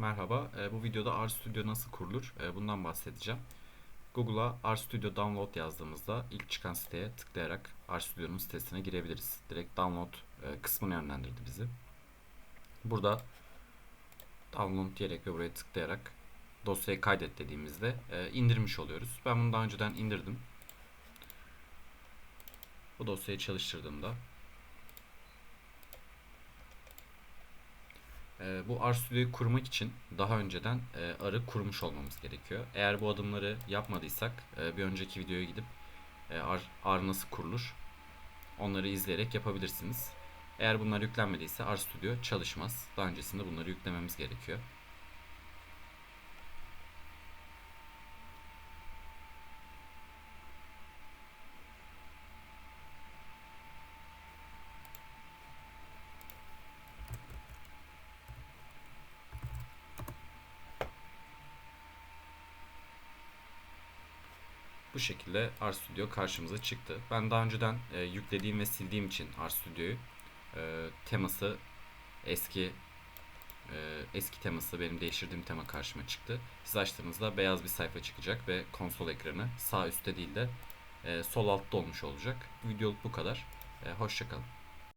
Merhaba, e, bu videoda RStudio nasıl kurulur e, bundan bahsedeceğim. Google'a RStudio Download yazdığımızda ilk çıkan siteye tıklayarak RStudio'nun sitesine girebiliriz. Direkt download e, kısmına yönlendirdi bizi. Burada download diyerek ve buraya tıklayarak dosyayı kaydet dediğimizde e, indirmiş oluyoruz. Ben bunu daha önceden indirdim. Bu dosyayı çalıştırdığımda E, bu RStudio'yu kurmak için daha önceden e, arı kurmuş olmamız gerekiyor. Eğer bu adımları yapmadıysak e, bir önceki videoya gidip e, R, R nasıl kurulur onları izleyerek yapabilirsiniz. Eğer bunlar yüklenmediyse RStudio çalışmaz. Daha öncesinde bunları yüklememiz gerekiyor. Bu şekilde RStudio karşımıza çıktı. Ben daha önceden e, yüklediğim ve sildiğim için RStudio'yu e, teması eski e, eski teması benim değiştirdiğim tema karşıma çıktı. Siz açtığınızda beyaz bir sayfa çıkacak ve konsol ekranı sağ üstte değil de e, sol altta olmuş olacak. Videoluk bu kadar. E, Hoşçakalın.